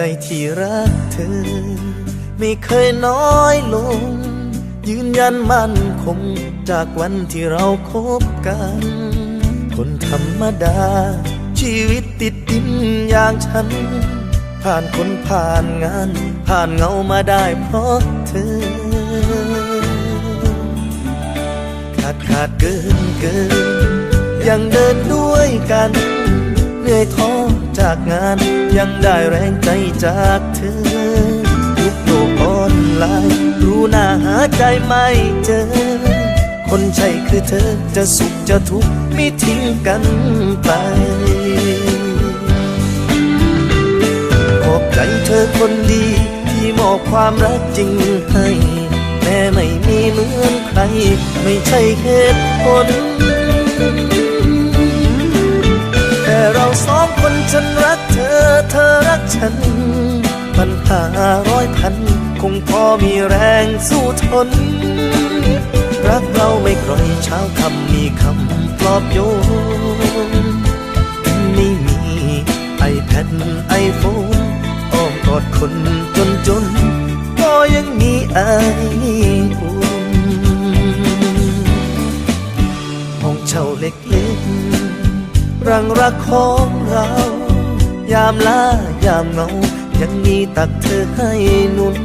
ใจที่รักเธอ ไม่เคยน้อยลง ยืนยันมั่นคง จากวันที่เราคบกัน คนธรรมดา ชีวิตติดดินอย่างฉัน ผ่านคนผ่านงาน ผ่านเงามาได้เพราะเธอ ขาดขาดเกินเกินยังเดินด้วยกัน เหนื่อยท้อ จากงาน ยังได้แรงใจจากเธอ ยุคโลกออนไลน์ รู้หน้าหาใจไม่เจอ คนใช่คือเธอจะสุขจะทุกข์ไม่ทิ้งกันไปขอบใจเธอคนดี ที่มอบความรักจริงให้แม้ไม่มีเหมือนใคร ไม่ใช่เหตุผล ฉันรักเธอ เธอรักฉัน ปัญหาร้อยพัน คงพอมีแรงสู้ทน รักเราไม่กร่อยเช้าคำมีคำปลอบโยนไม่มีไอแพดไอโฟนอ้อมกอดคนจนจน ก็ยังมีไอ รังรักของเรา ยามลายามเงา ยังมีตักเธอให้นุน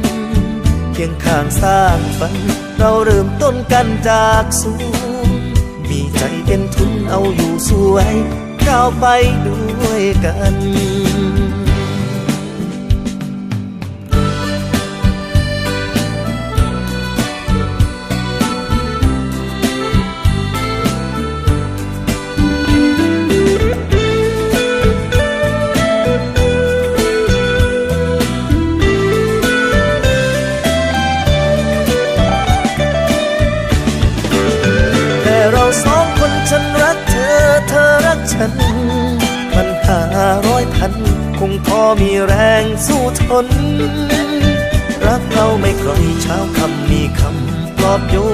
เคียงข้างสร้างฝัน เราเริ่มต้นกันจากศูนย์มีใจเป็นทุนเอาอยู่สวย ก้าวไปด้วยกัน ฉันรักเธอ เธอรักฉัน ปัญหาร้อยพัน คงพอมีแรงสู้ทน รักเราไม่กร่อยเช้าคำมีคำปลอบโยน